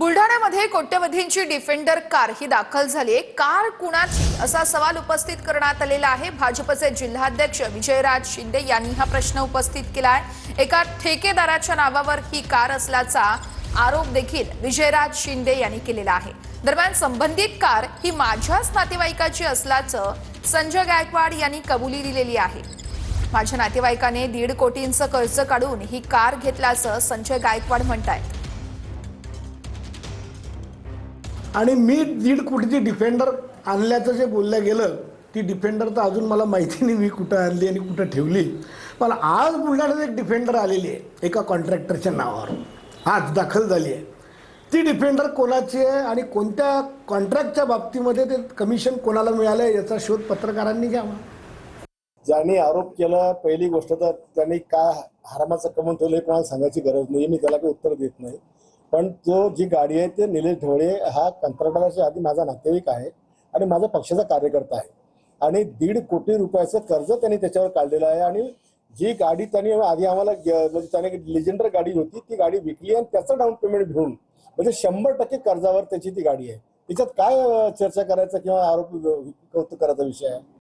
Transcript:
बुलढाण्यामध्ये कोट्यवधींची defender car ही दाखल झाली. आहे कार कुणाची? असा सवाल उपस्थित करण्यात आलेला आहे. भाजपचे जिल्हाध्यक्ष विजयराज शिंदे यांनी हा प्रश्न उपस्थित केला आहे एका ठेकेदाराच्या नावावर ही कार असल्याचा आरोप देखील विजयराज शिंदे यांनी केलेला आहे. दरम्यान संबंधित कार ही माझ्याच नातेवाईकाची असल्याचं संजय गायकवाड यांनी कबुली दिलेली आहे. माझ्या नातेवाईकाने दीड कोटींचं कर्ज काढून ही कार घेतल्याचं संजय गायकवाड म्हणतायत. आणि मी दीड कोटीची डिफेंडर आणल्याचं जे बोललं गेलं ती डिफेंडर तर अजून मला माहिती नाही मी कुठं आणली आणि कुठं ठेवली. पण आज बुलढाण्यात एक डिफेंडर आलेली आहे एका कॉन्ट्रॅक्टरच्या नावावर. आज दाखल झाली आहे. ती डिफेंडर कोणाची आहे आणि कोणत्या कॉन्ट्रॅक्टच्या बाबतीमध्ये ते कमिशन कोणाला मिळालं आहे याचा शोध पत्रकारांनी घ्यावा. ज्यांनी आरोप केला पहिली गोष्ट तर त्यांनी काय हरामाचं कमवून ठेवलं हे कोणाला सांगायची गरज नाही मी त्याला काही उत्तर देत नाही. पण तो जी गाडी आहे ते निलेश ढवळे हा कंत्राटदाराच्या आधी माझा नातेवाईक आहे आणि माझा पक्षाचा कार्यकर्ता आहे. आणि दीड कोटी रुपयाचं कर्ज त्यांनी त्याच्यावर काढलेलं आहे आणि जी गाडी त्यांनी आधी आम्हाला ग- म्हणजे त्याने लिजेंडर गाडी होती ती गाडी विकली आणि त्याचं डाऊन पेमेंट घेऊन म्हणजे शंभर टक्के कर्जावर त्याची ती गाडी आहे. त्याच्यात काय चर्चा करायचा किंवा आरोप कौतुक करायचा विषय आहे?